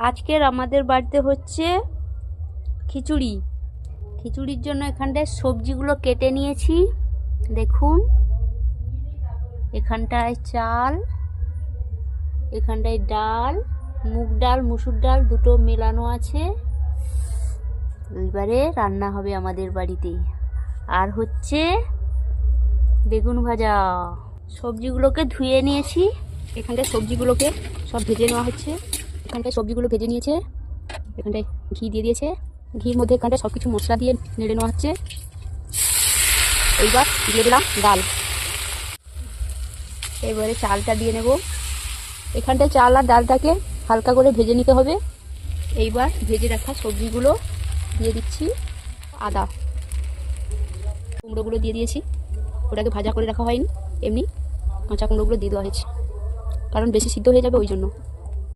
আজকের আমাদের বাড়িতে হচ্ছে খিচুড়ি। খিচুড়ির জন্য এখানটায় সবজিগুলো কেটে নিয়েছি। দেখুন, এখানটায় চাল, এখানটায় ডাল, মুগ ডাল, মুসুর ডাল দুটো মেলানো আছে। এবারে রান্না হবে আমাদের বাড়িতে। আর হচ্ছে বেগুন ভাজা। সবজিগুলোকে ধুয়ে নিয়েছি। এখানটায় সবজিগুলোকে সব ভেজে নেওয়া হচ্ছে। এখানটায় সবজিগুলো ভেজে নিয়েছে, এখানটায় ঘি দিয়ে দিয়েছে। ঘির মধ্যে এখানটায় সব কিছু মশলা দিয়ে নেড়ে নেওয়া হচ্ছে। এইবার দিয়ে দিলাম ডাল। এবারে চালটা দিয়ে নেব। এখানটায় চাল আর ডালটাকে হালকা করে ভেজে নিতে হবে। এইবার ভেজে রাখা সবজিগুলো দিয়ে দিচ্ছি আদা। কুমড়োগুলো দিয়ে দিয়েছি। ওটাকে ভাজা করে রাখা হয়নি। এমনি কাঁচা কুমড়োগুলো দিয়ে দেওয়া হয়েছে। কারণ বেশি সিদ্ধ হয়ে যাবে ওই জন্য।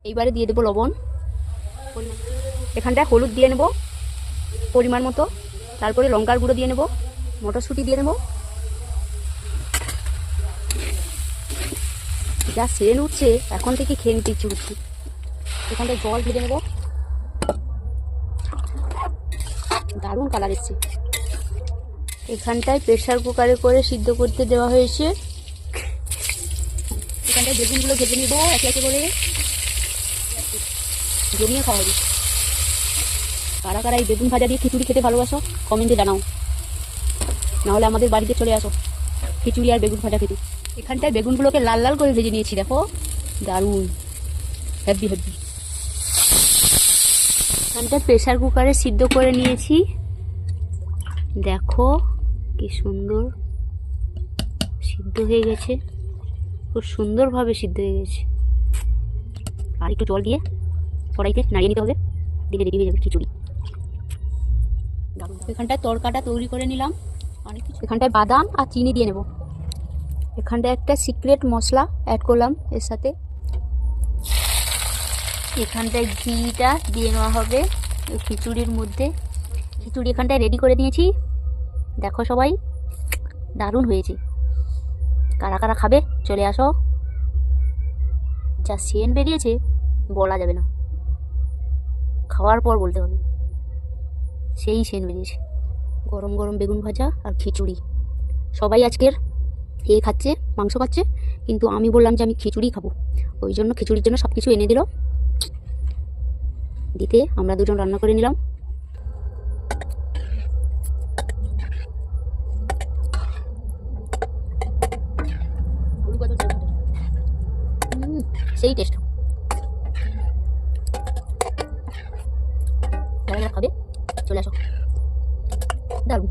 এইবারে দিয়ে দেবো লবণ। এখানটায় হলুদ দিয়ে নেব, পরিমাণ মতো। তারপরে লঙ্কার গুঁড়ো দিয়ে নেব, মটরশুঁটি দিয়ে নেব। যা সেন উঠছে, এখন থেকে খেয়ে নিতে ইচ্ছে উঠছে এখানটায় জল ঢেলে নেব। দারুণ কালার এসছে। এখানটায় প্রেশার কুকারে করে সিদ্ধ করতে দেওয়া হয়েছে। এখানটায় বেগুনগুলো ভেজে নিব, একে একে করে। জমিয়ে খাওয়া হবে। কারা কারা এই বেগুন ভাজা দিয়ে খিচুড়ি খেতে ভালোবাসো কমেন্টে জানাও। নাহলে আমাদের বাড়িতে চলে আসো, খিচুড়ি আর বেগুন ভাজা খেতে। এখানটায় বেগুনগুলোকে লাল লাল করে ভেজে নিয়েছি, দেখো। দারুণ। হ্যাপি হ্যাপি এখানটায় প্রেশার কুকারে সিদ্ধ করে নিয়েছি। দেখো, কি সুন্দর সিদ্ধ হয়ে গেছে। খুব সুন্দরভাবে সিদ্ধ হয়ে গেছে। আর একটু জল দিয়ে কড়াইতে নাড়িয়ে নিতে হবে। দিলে রেডি হয়ে যাবে খিচুড়ি। এখানটায় তরকাটা তৈরি করে নিলাম। অনেক কিছু। এখানটায় বাদাম আর চিনি দিয়ে নেব। এখানটায় একটা সিক্রেট মশলা অ্যাড করলাম এর সাথে। এখানটায় ঘিটা দিয়ে নেওয়া হবে এই খিচুড়ির মধ্যে। খিচুড়ি এখানটায় রেডি করে নিয়েছি দেখো সবাই দারুণ হয়েছে। কারা কারা খাবে চলে আসো। যা সেন বেরিয়েছে বলা যাবে না। খাওয়ার পর বলতে হবে। সেই সেন বেরিয়েছে গরম গরম বেগুন ভাজা আর খিচুড়ি। সবাই আজকের এ খাচ্ছে, মাংস খাচ্ছে, কিন্তু আমি বললাম যে আমি খিচুড়ি খাব। ওই জন্য খিচুড়ির জন্য সব কিছু এনে দিল। দিতে আমরা দুজন রান্না করে নিলাম। সেই টেস্ট যারা যারা খাবে? চলে আসো। দারুণ।